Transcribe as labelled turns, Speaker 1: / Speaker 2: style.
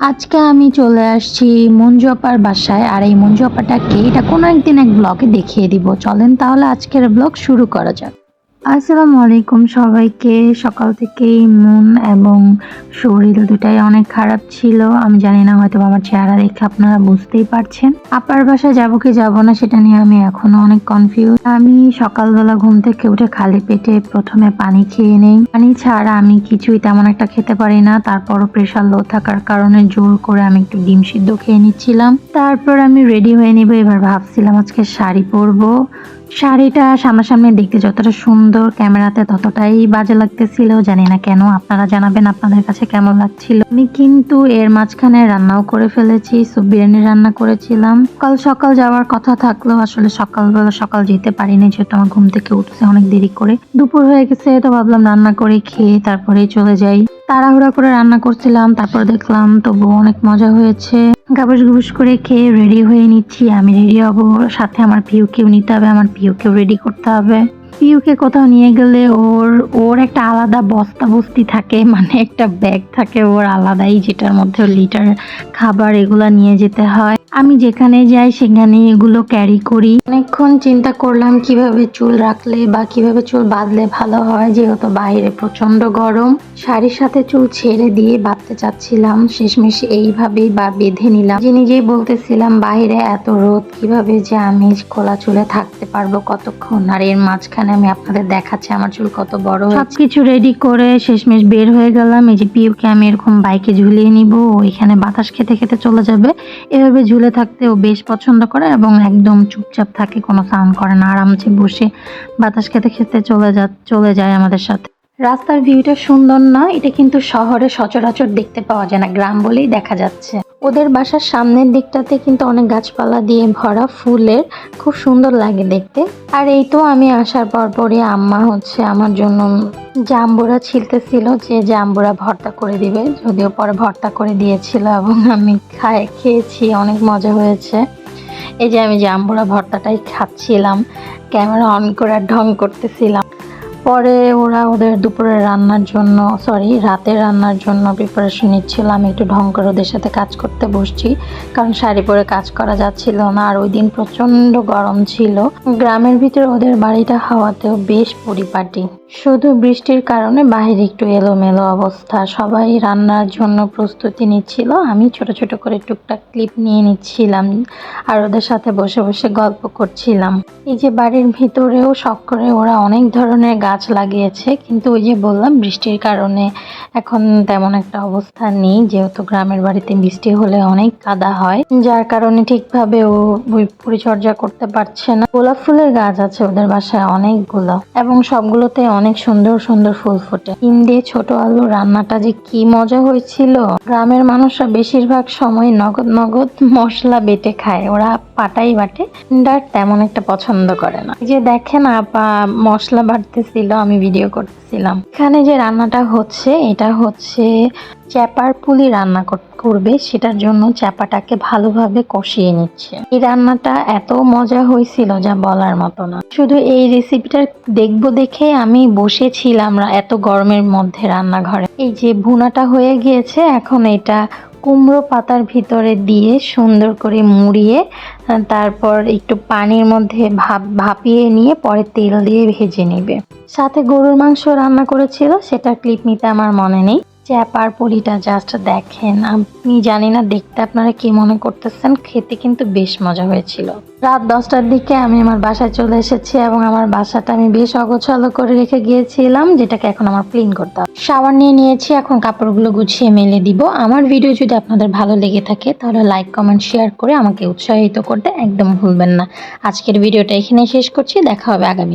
Speaker 1: আজকে আমি চলে আসছি মঞ্জু আপার বাসায়, আর এই মঞ্জু আপাটাকে এটা কোনো একদিন এক ব্লগে দেখিয়ে দিব। চলেন তাহলে আজকের ব্লগ শুরু করা যাক। আসসালামু আলাইকুম সবাইকে। সকাল থেকেই মন এবং শরীর দুটাই অনেক খারাপ ছিল। আমি জানি না হয়তো আমার চেহারা দেখে আপনারা বুঝতেই পারছেন। আপার বাসায় যাব কি যাব না সেটা নিয়ে আমি এখনও অনেক কনফিউজ আমি সকালবেলা ঘুম থেকে উঠে খালি পেটে প্রথমে পানি খেয়ে নেই। পানি ছাড়া আমি কিছুই তেমন একটা খেতে পারি না। তারপরও প্রেশার লো থাকার কারণে জোর করে আমি একটু ডিম সিদ্ধ খেয়ে নিচ্ছিলাম। তারপর আমি রেডি হয়ে নিব। এবার ভাবছিলাম আজকে শাড়ি পরবো। শাড়িটা সামনাসামনি দেখতে যতটা সুন্দর ক্যামেরাতে ততটাই বাজে লাগতেছিল, জানি না কেন। আপনারা জানাবেন আপনাদের কাছে কেমন লাগছিল। আমি কিন্তু এর মাঝখানে রান্নাও করে ফেলেছি সুপ বিরিয়ানি রান্না করেছিলাম। সকাল সকাল যাওয়ার কথা থাকলেও আসলে সকালবেলা সকাল যেতে পারিনি, যেহেতু আমার ঘুম থেকে উঠছে অনেক দেরি করে। দুপুর হয়ে গেছে, তো ভাবলাম রান্না করে খেয়ে তারপরে চলে যাই। তাড়াহুড়া করে রান্না করছিলাম, তারপর দেখলাম তবু অনেক মজা হয়েছে। গাবস গুবস করে খেয়ে রেডি হয়ে নিচ্ছি। আমি রেডি হব, সাথে আমার পিউকেও নিতে হবে, আমার পিউকেও রেডি করতে হবে। পিউকে কোথাও নিয়ে গেলে ওর ওর একটা আলাদা বস্তা বস্তি থাকে মানে একটা ব্যাগ থাকে ওর আলাদাই, যেটার মধ্যে লিটার খাবার এগুলা নিয়ে যেতে হয়। আমি যেখানে যাই সেখানে এগুলো ক্যারি করি। অনেকক্ষণ চিন্তা করলাম কীভাবে চুল রাখলে বা কীভাবে চুল বাঁধলে ভালো হয়, যেহেতু বাইরে প্রচণ্ড গরম। শাড়ির সাথে চুল ছেড়ে দিয়ে বাঁধতে চাচ্ছিলাম, শেষমেশ এইভাবেই বা বেঁধে নিলাম। যে নিজেই বলতেছিলাম, বাইরে এত রোদ, কীভাবে যে আমি খোলা চুলে থাকতে পারব কতক্ষণ? আর এর মাঝখানে আমি আপনাদের দেখাচ্ছি, আমার চুল কত বড় সবকিছু রেডি করে শেষমেশ বের হয়ে গেলাম। এই যে পিউকে আমি এরকম বাইকে ঝুলিয়ে নিব। ও এখানে বাতাস খেতে খেতে চলে যাবে। এভাবে ঝুলে থাকতে ও বেশ পছন্দ করে এবং একদম চুপচাপ থাকে, কোনো সাউন্ড করে না। আরামসে বসে বাতাস খেতে খেতে চলে যা, চলে যায় আমাদের সাথে। রাস্তার ভিউটা সুন্দর না, এটা কিন্তু শহরে সচরাচর দেখতে পাওয়া যায় না, গ্রাম বলেই দেখা যাচ্ছে। ওদের বাসার সামনের দিকটাতে কিন্তু অনেক গাছপালা দিয়ে ভরা ফুলের খুব সুন্দর লাগে দেখতে। আর এই তো আমি আসার পর পরই আম্মা হচ্ছে আমার জন্য জাম্বুরা ছিলতেছিল যে জাম্বুরা ভর্তা করে দিবে, যদিও পরে ভর্তা করে দিয়েছিল এবং আমি খাই খেয়েছি, অনেক মজা হয়েছে। এই যে আমি জাম্বুরা ভর্তাটাই খাচ্ছিলাম, ক্যামেরা অন করে আর ঢং করতেছিলাম। পরে ওরা ওদের দুপুরের রান্নার জন্য সরি রাতের রান্নার জন্য প্রিপারেশন নিচ্ছিল। আমি একটু ঢং করে ওদের সাথে কাজ করতে বসছি, কারণ শাড়ি পরে কাজ করা যাচ্ছিল না, আর ওই দিন প্রচণ্ড গরম ছিল। গ্রামের ভিতরে ওদের বাড়িটা হাওয়াতেও বেশ পরিপাটি। শুধু বৃষ্টির কারণে বাইরে একটু এলোমেলো অবস্থা। সবাই রান্নার জন্য প্রস্তুতি নিচ্ছিল। আমি ছোট ছোট করে টুকটাক ক্লিপ নিয়ে নিচ্ছিলাম, আর ওদের সাথে বসে বসে গল্প করছিলাম। এই যে বাড়ির ভিতরেও শখ করে ওরা অনেক ধরনের গাছ লাগিয়েছে, কিন্তু ওই যে বললাম, বৃষ্টির কারণে এখন তেমন একটা অবস্থা নেই। যেহেতু গ্রামের বাড়িতে বৃষ্টি হলে অনেক কাদা হয়, যার কারণে ঠিকভাবে ও পরিচর্যা করতে পারছে না। গোলাপ ফুলের গাছ আছে ওদের বাসায়, অনেকগুলো, এবং সবগুলোতে অনেক সুন্দর সুন্দর ফুল ফোটে। ডিম দিয়ে ছোট আলু রান্নাটা যে কি মজা হয়েছিল! গ্রামের মানুষরা বেশিরভাগ সময় নগদ নগদ মশলা বেটে খায়, ওরা পাটাই বাটে ডার তেমন একটা পছন্দ করে না। যে দেখেন আপা, মশলা বাটতেছিল আমি ভিডিও করতেছিলাম। এখানে যে রান্নাটা হচ্ছে, এটা হচ্ছে চ্যাপার পুলি রান্না কর- করবে। সেটার জন্য চ্যাপাটাকে ভালোভাবে কষিয়ে নিচ্ছে। এই রান্নাটা এত মজা হয়েছিল যা বলার মতো না। শুধু এই রেসিপিটা দেখব দেখে আমি বসেছিলাম এত গরমের মধ্যে রান্নাঘরে। এই যে ভুনাটা হয়ে গিয়েছে, এখন এটা কুমড়ো পাতার ভিতরে দিয়ে সুন্দর করে মুড়িয়ে তারপর একটু পানির মধ্যে ভাপ, ভাপিয়ে নিয়ে পরে তেল দিয়ে ভেজে নেবে। সাথে গরুর মাংস রান্না করেছিল সেটা ক্লিপ নিতে আমার মনে নেই। চ্যাপার পুরিটা জাস্ট দেখেন। আমি জানি না দেখতে আপনারা কি মনে করতেছেন, খেতে কিন্তু বেশ মজা হয়েছিল। রাত দশটার দিকে আমি আমার বাসায় চলে এসেছি এবং আমার বাসাটা আমি বেশ অগোছালো করে রেখে গিয়েছিলাম, যেটাকে এখন আমার ক্লিন করতে হবে। শাওয়ার নিয়ে নিয়েছি, এখন কাপড়গুলো গুছিয়ে মেলে দিব। আমার ভিডিও যদি আপনাদের ভালো লেগে থাকে, তাহলে লাইক কমেন্ট শেয়ার করে আমাকে উৎসাহিত করতে একদম ভুলবেন না। আজকের ভিডিওটা এখানে শেষ করছি, দেখা হবে আগামী